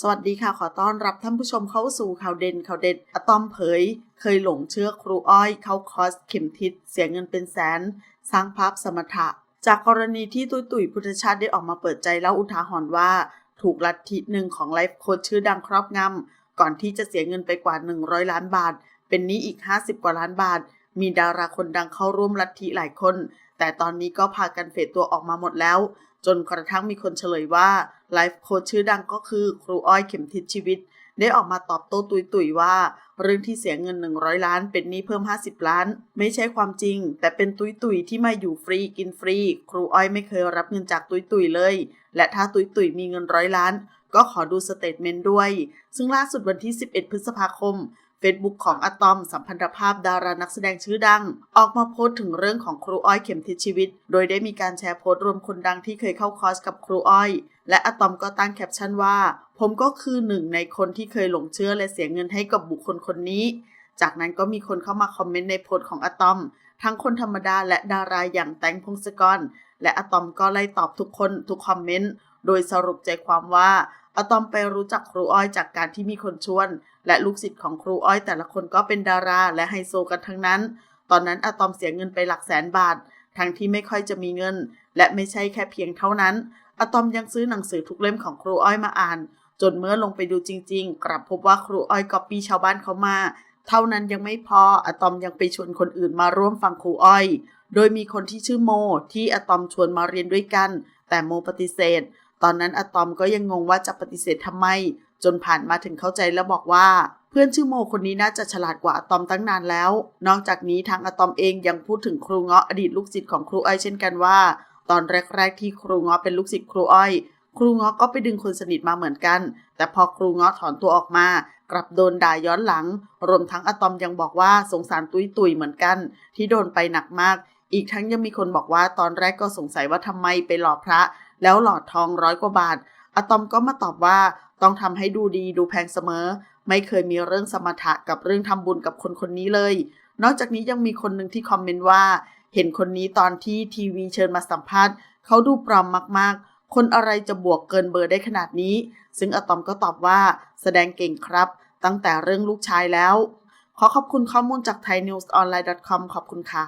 สวัสดีค่ะ ขอต้อนรับท่านผู้ชมเข้าสู่ข่าวเด่นข่าวเด็ดอะตอมเผย เคยหลงเชื่อครูอ้อย เข้าคอร์สเข็มทิศเสียเงินเป็นแสน สร้างภาพสมถะ จากกรณีที่ตุ้ยตุ๋ยพุทธชาติได้ออกมาเปิดใจเล่าอุทาหรณ์ว่า ถูกลัทธิหนึ่งของไลฟ์โค้ชชื่อดังครอบงำก่อนที่จะเสียเงินไปกว่า 100 ล้านบาท เป็นนี้อีก 50 กว่าล้านบาท มีดาราคนดังเข้าร่วมลัทธิหลายคน แต่ตอนนี้ก็พากันเฟดตัวออกมาหมดแล้ว จนกระทั่งมีคนเฉลยว่าไลฟ์โค้ชชื่อดังก็คือครูอ้อยเข็มทิศชีวิต ได้ออกมาตอบโต้ตุยตุยว่า เรื่องที่เสียเงิน 100 ล้าน เป็นหนี้เพิ่ม 50 ล้าน ไม่ใช่ความจริง แต่เป็นตุยตุยที่มาอยู่ฟรีกินฟรี ครูอ้อยไม่เคยรับเงินจากตุยตุยเลย และถ้าตุยตุยมีเงินร้อยล้านก็ขอดูสเตทเมนต์ด้วย ซึ่งล่าสุดวันที่ 11 พฤษภาคม Facebook ของอะตอมสัมพันธภาพดารานักแสดงชื่อดัง ออกมาโพสต์ถึงเรื่องของครูอ้อยเข็มทิศชีวิต โดยได้มีการแชร์โพสต์รวมคนดังที่เคยเข้าคอร์สกับครูอ้อย และอะตอมก็ตั้งแคปชั่นว่า ผมก็คือหนึ่งในคนที่เคยหลงเชื่อและเสียเงินให้กับบุคคลคนนี้ จากนั้นก็มีคนเข้ามาคอมเมนต์ในโพสต์ของอะตอม ทั้งคนธรรมดาและดาราอย่างแตงพงศกรและอะตอมก็ไล่ตอบทุกคนทุกคอมเมนต์โดยสรุปใจความว่า อะตอมไปรู้จักครูอ้อยจากการที่มีคนชวน และลูกศิษย์ของครูอ้อยแต่ละคนก็เป็นดาราและไฮโซกันทั้งนั้น ตอนนั้นอะตอมเสียเงินไปหลักแสนบาท ทั้งที่ไม่ค่อยจะมีเงิน และไม่ใช่แค่เพียงเท่านั้นอะตอมยังซื้อหนังสือทุกเล่มของครูอ้อยมาอ่าน จนเมื่อลงไปดูจริง ๆ กลับพบว่าครูอ้อยก๊อปปี้ชาวบ้านเขามา เท่านั้นยังไม่พออะตอมยังไปชวนคนอื่นมาร่วมฟังครูอ้อย โดยมีคนที่ชื่อโม ที่อะตอมชวนมาเรียนด้วยกัน แต่โมปฏิเสธ ตอนนั้นอะตอมก็ยังงงว่าจะปฏิเสธทำไม จนผ่านมาถึงเข้าใจแล้วบอกว่า เพื่อนชื่อโมคนนี้น่าจะฉลาดกว่าอะตอมตั้งนานแล้ว นอกจากนี้ทางอะตอมเองยังพูดถึงครูเงาะอดีตลูกศิษย์ของครูอ้อยเช่นกันว่า ตอนแรกๆที่ครูเงาะเป็นลูกศิษย์ครูอ้อย ครูเงาะก็ไปดึงคนสนิทมาเหมือนกัน แต่พอครูเงาะถอนตัวออกมา กลับโดนด่าย้อนหลัง รวมทั้งอะตอมยังบอกว่าสงสารตุยตุยเหมือนกัน ที่โดนไปหนักมากอีกทั้งยังมีคนบอกว่าตอนแรกก็สงสัยว่าทำไมไปหล่อพระแล้วหล่อทองร้อยกว่าบาท อะตอมก็มาตอบว่าต้องทำให้ดูดีดูแพงเสมอ ไม่เคยมีเรื่องสมถะกับเรื่องทำบุญกับคนคนนี้เลย นอกจากนี้ยังมีคนหนึ่งที่คอมเมนต์ว่า เห็นคนนี้ตอนที่ทีวีเชิญมาสัมภาษณ์เขาดูปลอมมากๆ คนอะไรจะบวกเกินเบอร์ได้ขนาดนี้ ซึ่งอะตอมก็ตอบว่าแสดงเก่งครับ ตั้งแต่เรื่องลูกชายแล้ว ขอขอบคุณข้อมูลจาก thainewsonline.com ขอบคุณค่ะ